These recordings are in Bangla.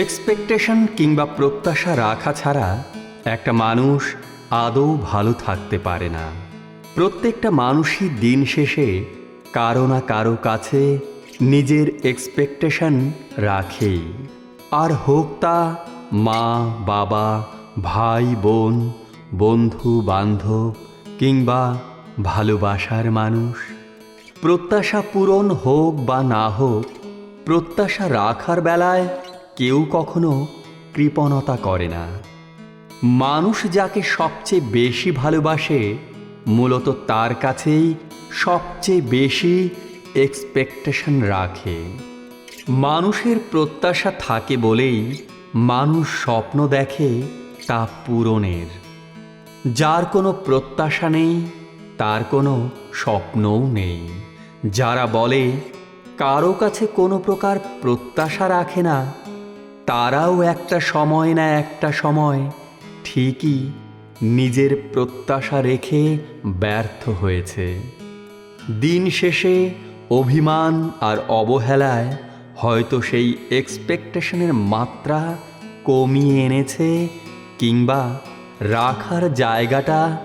এক্সপেকটেশন কিংবা প্রত্যাশা রাখা ছাড়া একটা মানুষ আদৌ ভালো থাকতে পারে না। প্রত্যেকটা মানুষই দিন শেষে কারও না কারও কাছে নিজের এক্সপেকটেশন রাখেই। আর হোক তা মা, বাবা, ভাই, বোন, বন্ধু, বান্ধব কিংবা ভালোবাসার মানুষ। প্রত্যাশা পূরণ হোক বা না হোক, প্রত্যাশা রাখার বেলায় কেউ কখনো কৃপণতা করে না। মানুষ যাকে সবচেয়ে বেশি ভালোবাসে, মূলত তার কাছেই সবচেয়ে বেশি এক্সপেকটেশন রাখে। মানুষের প্রত্যাশা থাকে বলেই মানুষ স্বপ্ন দেখে তা পূরণের। যার কোনো প্রত্যাশা নেই, তার কোনো স্বপ্নও নেই। যারা বলে, কারও কাছে কোনো প্রকার প্রত্যাশা রাখে না তারাও একটা সময় না একটা সময় ঠিকই নিজের প্রত্যাশা রেখে ব্যর্থ হয়েছে। দিন শেষে অভিমান আর অবহেলায় হয়তো সেই এক্সপেকটেশনের মাত্রা কমিয়ে এনেছে কিংবা রাখার জায়গাটা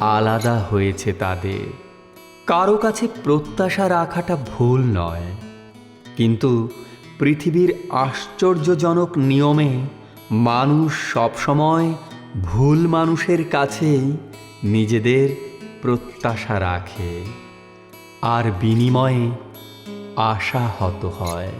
আলাদা হয়েছে তাদের। কারও কাছে প্রত্যাশা রাখাটা ভুল নয়, কিন্তু পৃথিবীর আশ্চর্যজনক নিয়মে মানুষ সবসময় ভুল মানুষের কাছেই নিজেদের প্রত্যাশা রাখে, আর বিনিময়ে আশাহত হয়।